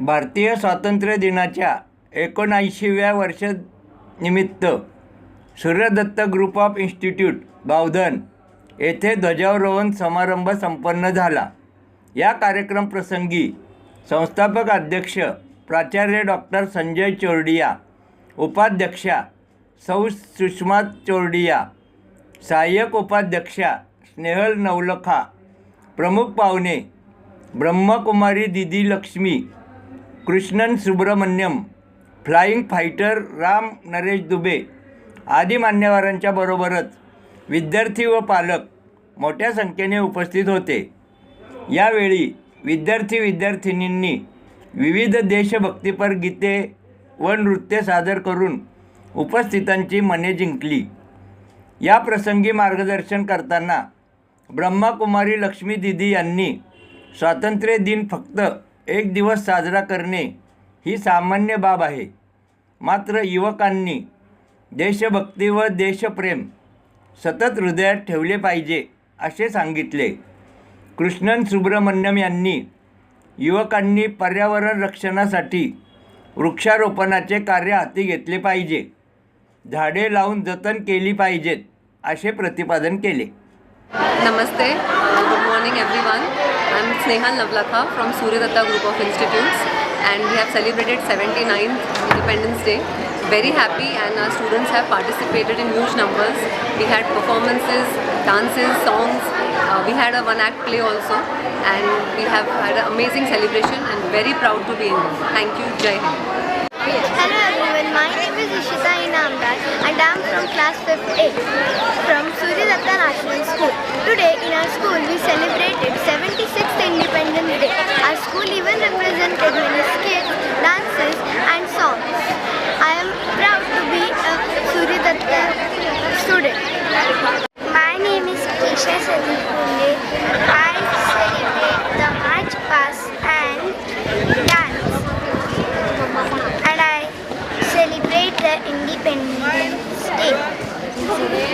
भारतीय स्वातंत्र्य दिनाच्या एकोणऐंशीव्या वर्षनिमित्त Suryadatta group of institute Bavdhan येथे ध्वजारोहण समारंभ संपन्न झाला. या कार्यक्रम प्रसंगी संस्थापक अध्यक्ष प्राचार्य डॉक्टर संजय चोरडिया उपाध्यक्षा सौ सुषमा चोरडिया सहाय्यक उपाध्यक्षा स्नेहल नवलखा प्रमुख पाहुणे ब्रह्मकुमारी दिदी लक्ष्मी कृष्णन सुब्रमण्यम फ्लाइंग फायटर राम नरेश दुबे आदी मान्यवरांच्या बरोबरच विद्यार्थी व पालक मोठ्या संख्येने उपस्थित होते. यावेळी विद्यार्थी विद्यार्थिनींनी विविध देशभक्तीपर गीते व नृत्य सादर करून उपस्थितांची मने जिंकली. या प्रसंगी मार्गदर्शन करताना ब्रह्माकुमारी लक्ष्मी दिदी यांनी स्वातंत्र्य दिन फक्त एक दिवस साजरा करणे ही सामान्य बाब आहे. मात्र युवकांनी देशभक्ती व देशप्रेम सतत हृदयात ठेवले पाहिजे असे सांगितले. कृष्णन सुब्रमण्यम यांनी युवकांनी पर्यावरण रक्षणासाठी वृक्षारोपणाचे कार्य हाती घेतले पाहिजे. झाडे लावून जतन केली पाहिजेत असे प्रतिपादन केले. Namaste, uh, good morning everyone. I'm Snehal Navlakha from Suryadatta Group of Institutes and we have celebrated 79th Independence Day. Very happy and our students have participated in huge numbers. We had performances, dances, songs. Uh, we had a one act play also and we have had an amazing celebration and very proud to be in. Thank you. Jai. Hello everyone, my name is Ishita Inamdar and I am from class 5th A from Suryadatta National School. Today in our school we celebrated 76th Independence Day. Our school even represented many skits, dances and songs. I am proud to be a Suri student. My name is Kesha Sandeep I celebrate the March Past and dance. And I celebrate the Independence Day.